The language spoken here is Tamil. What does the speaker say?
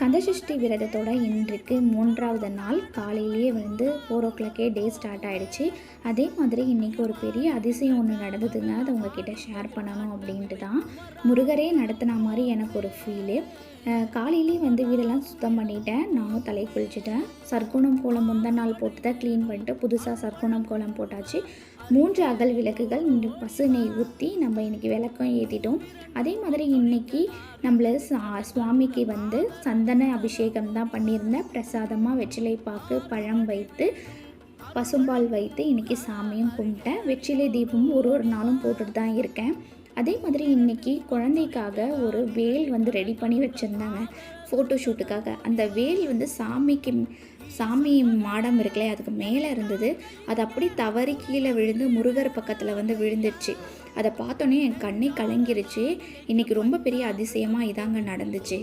கந்தசஷ்டி விரதத்தோட இன்றைக்கு மூன்றாவது நாள். காலையிலேயே வந்து ஃபோர் ஓ கிளாக்கே டே ஸ்டார்ட் ஆகிடுச்சு அதே மாதிரி இன்றைக்கி ஒரு பெரிய அதிசயம் ஒன்று நடந்ததுங்க. அதை உங்ககிட்ட ஷேர் பண்ணணும் அப்படின்ட்டு தான். முருகரே நடத்தின மாதிரி எனக்கு ஒரு ஃபீலு காலையிலேயே வந்து வீடெல்லாம் சுத்தம் பண்ணிட்டேன். நானும் தலை குளிச்சுட்டேன். சர்க்குணம் கோலம் முந்தா நாள் போட்டு தான் க்ளீன் பண்ணிட்டு புதுசாக சர்க்குணம் கோலம் போட்டாச்சு. மூன்று அகல் விளக்குகள் இந்த பசு நெய் ஊற்றி நம்ம இன்றைக்கி விளக்கம் ஏற்றிட்டோம் அதே மாதிரி இன்றைக்கி நம்மள சா- சுவாமிக்கு வந்து சந்தன அபிஷேகம் தான் பண்ணியிருந்தேன். பிரசாதமாக வெற்றிலை பாக்கு பழம் வைத்து பசும்பால் வைத்து இன்றைக்கி சாமியும் கும்பிட்டேன். வெற்றிலை தீபமும் ஒரு ஒரு நாளும் போட்டுட்டு தான் இருக்கேன். அதே மாதிரி இன்றைக்கி குழந்தைக்காக ஒரு வேல் வந்து ரெடி பண்ணி வச்சுருந்தாங்க. ஃபோட்டோ ஷூட்டுக்காக அந்த வேல் வந்து சாமிக்கு சாமி மாடம் இருக்குல்ல அதுக்கு மேலே இருந்தது. அது அப்படி தவறி கீழே விழுந்து முருகர் பக்கத்தில் வந்து விழுந்துருச்சு. அதை பார்த்தோன்னே என் கண்ணே கலங்கிருச்சு. இன்றைக்கி ரொம்ப பெரிய அதிசயமாக இதாங்க நடந்துச்சு.